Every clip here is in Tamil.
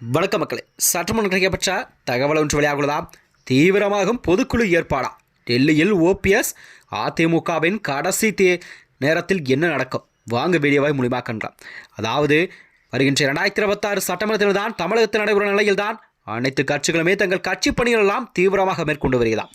வணக்க மக்களே. சற்றுமுன் கிடைக்கப்பட்ட தகவல் ஒன்று வெளியாகுள்ளதா தீவிரமாகும் பொதுக்குழு ஏற்பாடா. டெல்லியில் ஓபிஎஸ் அதிமுகவின் கடைசி தே நேரத்தில் என்ன நடக்கும்? வாங்க வீடியோவை மூலியமாக காணலாம் அதாவது வருகின்ற இரண்டாயிரத்தி இருபத்தாறு சட்டமன்றத்தில் தான் தமிழகத்தில் நடைபெறும் நிலையில்தான் அனைத்து கட்சிகளுமே தங்கள் கட்சி பணிகள் எல்லாம் தீவிரமாக மேற்கொண்டு வருகிறதாம்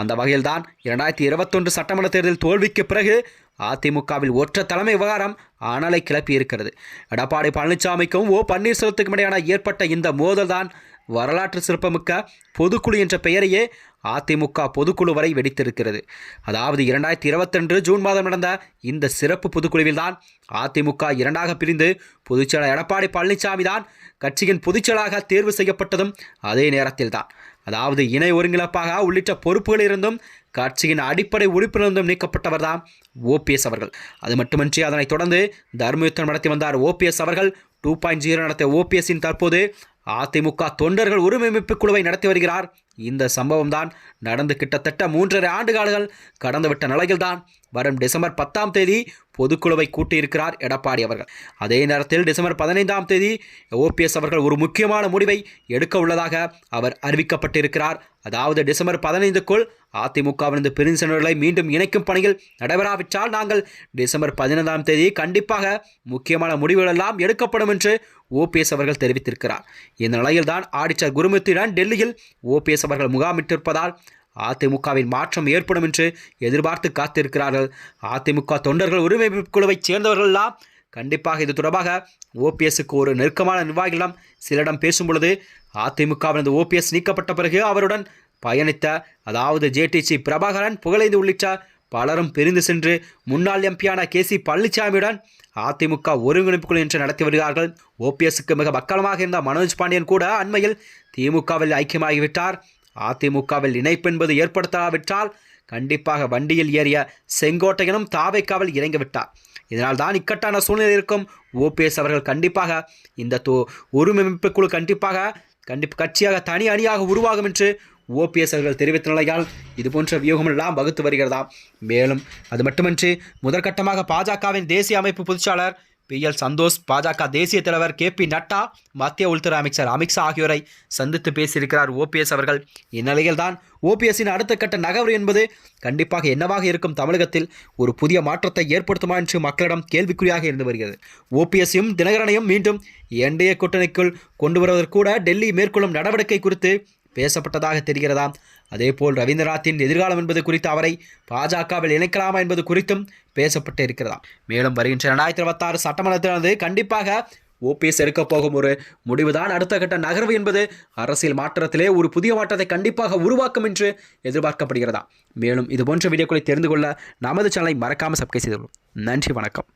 அந்த வகையில் தான் இரண்டாயிரத்தி இருபத்தொன்று சட்டமன்ற தேர்தல் தோல்விக்கு பிறகு அதிமுகவில் ஒற்ற தலைமை விவகாரம் அனலை கிளப்பியிருக்கிறது. எடப்பாடி பழனிசாமிக்கும் ஓ பன்னீர்செல்வத்துக்கும் இடையான ஏற்பட்ட இந்த மோதல் தான் வரலாற்று சிறப்புமிக்க பொதுக்குழு என்ற பெயரையே அதிமுக பொதுக்குழு வரை வெடித்திருக்கிறது. அதாவது இரண்டாயிரத்தி இருபத்தொன்று ஜூன் மாதம் நடந்த இந்த சிறப்பு பொதுக்குழுவில் தான் அதிமுக இரண்டாக பிரிந்து பொதுச்செயலர் எடப்பாடி பழனிசாமி தான் கட்சியின் பொதுச்செயலாக தேர்வு செய்யப்பட்டதும் அதே நேரத்தில் தான் அதாவது இணை ஒருங்கிணைப்பாக உள்ளிட்ட பொறுப்புகளில் இருந்தும் கட்சியின் அடிப்படை உறுப்பினரிருந்தும் நீக்கப்பட்டவர் தான் ஓபிஎஸ் அவர்கள். அது மட்டுமின்றி அதனைத் தொடர்ந்து தர்மயுத்தம் நடத்தி வந்தார் ஓபிஎஸ் அவர்கள். டூ பாயிண்ட் ஜீரோ நடத்திய ஓபிஎஸ்ஸின் தற்போது அதிமுக தொண்டர்கள் ஒருமைப்பு குழுவை நடத்தி வருகிறார். இந்த சம்பவம் தான் நடந்து கிட்டத்தட்ட மூன்றரை ஆண்டு காலங்கள் கடந்துவிட்ட நிலையில்தான் வரும் டிசம்பர் பத்தாம் தேதி பொதுக்குழுவை கூட்டியிருக்கிறார் எடப்பாடி அவர்கள். அதே நேரத்தில் டிசம்பர் பதினைந்தாம் தேதி ஓபிஎஸ் அவர்கள் ஒரு முக்கியமான முடிவை எடுக்க உள்ளதாக அவர் அறிவிக்கப்பட்டிருக்கிறார். அதாவது டிசம்பர் பதினைந்துக்குள் அதிமுகவிலிருந்து பிரின்சனர்களை மீண்டும் இணைக்கும் பணிகள் நடைபெறாவிட்டால் நாங்கள் டிசம்பர் பதினைந்தாம் தேதி கண்டிப்பாக முக்கியமான முடிவுகள் எல்லாம் எடுக்கப்படும் என்று ஓபிஎஸ் அவர்கள் தெரிவித்திருக்கிறார். இந்த நிலையில்தான் ஆடிச்சர் குருமூர்த்தியுடன் டெல்லியில் ஓபிஎஸ் அவர்கள் முகாமிட்டிருப்பதால் அதிமுகவின் மாற்றம் ஏற்படும் என்று எதிர்பார்த்து காத்திருக்கிறார்கள். அதிமுக தொண்டர்கள் உரிமை குழுவைச் சேர்ந்தவர்கள் எல்லாம் கண்டிப்பாக இது தொடர்பாக ஓபிஎஸ்க்கு ஒரு நெருக்கமான நிர்வாகிகளிடம் சிலரிடம் பேசும்பொழுது அதிமுகவினது ஓபிஎஸ் நீக்கப்பட்ட பிறகு அவருடன் பயணித்த அதாவது ஜேடிசி பிரபாகரன் புகழைந்து உள்ளிட்ட பலரும் பிரிந்து சென்று முன்னாள் எம்பியான கே சி பழனிசாமியுடன் அதிமுக ஒருங்கிணைப்பு குழு என்று நடத்தி வருகிறார்கள். ஓபிஎஸ்க்கு மிக பக்கலமாக இருந்த மனோஜ் பாண்டியன் கூட அண்மையில் திமுகவில் ஐக்கியமாகிவிட்டார். அதிமுகவில் இணைப்பு என்பது ஏற்படுத்தாவிட்டால் கண்டிப்பாக வண்டியில் ஏறிய செங்கோட்டையனும் தாவைக்காவில் இறங்கிவிட்டார். இதனால் தான் இக்கட்டான சூழ்நிலை இருக்கும். ஓபிஎஸ் அவர்கள் கண்டிப்பாக இந்த தோ ஒருமைப்பு குழு கண்டிப்பாக கண்டிப்பாக கட்சியாக தனி அணியாக உருவாகும் என்று ஓபிஎஸ் அவர்கள் தெரிவித்த நிலையால் இதுபோன்ற வியூகமெல்லாம் வகுத்து வருகிறதா மேலும் அது மட்டுமின்றி முதற்கட்டமாக பாஜகவின் தேசிய அமைப்பு பொதுச்சாளர் பி எல் சந்தோஷ் பாஜக தேசிய தலைவர் கே பி நட்டா மத்திய உள்துறை அமைச்சர் அமித்ஷா ஆகியோரை சந்தித்து பேசியிருக்கிறார் ஓபிஎஸ் அவர்கள். இந்நிலையில்தான் ஓபிஎஸ்ஸின் அடுத்த கட்ட நகர்வு என்பது கண்டிப்பாக என்னவாக இருக்கும் தமிழகத்தில் ஒரு புதிய மாற்றத்தை ஏற்படுத்துமா என்று மக்களிடம் கேள்விக்குறியாக இருந்து வருகிறது. ஓபிஎஸ்ஸையும் தினகரனையும் மீண்டும் என்டிஏ கூட்டணிக்குள் கொண்டு வருவதற்கு கூட டெல்லி மேற்கொள்ளும் நடவடிக்கை குறித்து பேசப்பட்டதாக தெரிகிறதாம் அதேபோல் ரவீந்திரநாத்தின் எதிர்காலம் என்பது குறித்து அவரை பாஜகவில் இணைக்கலாமா என்பது குறித்தும் பேசப்பட்டு இருக்கிறதாம் மேலும் வருகின்ற ரெண்டாயிரத்தி இருபத்தாறு சட்டமன்றத்திலிருந்து கண்டிப்பாக ஓபிஎஸ் எடுக்கப் போகும் ஒரு முடிவுதான் அடுத்த கட்ட நகர்வு என்பது அரசியல் மாற்றத்திலே ஒரு புதிய மாற்றத்தை கண்டிப்பாக உருவாக்கும் என்று எதிர்பார்க்கப்படுகிறதா? மேலும் இதுபோன்ற வீடியோக்களை தெரிந்து கொள்ள நமது சேனலை மறக்காமல் சப்ஸ்கிரைப் செய்து நன்றி வணக்கம்.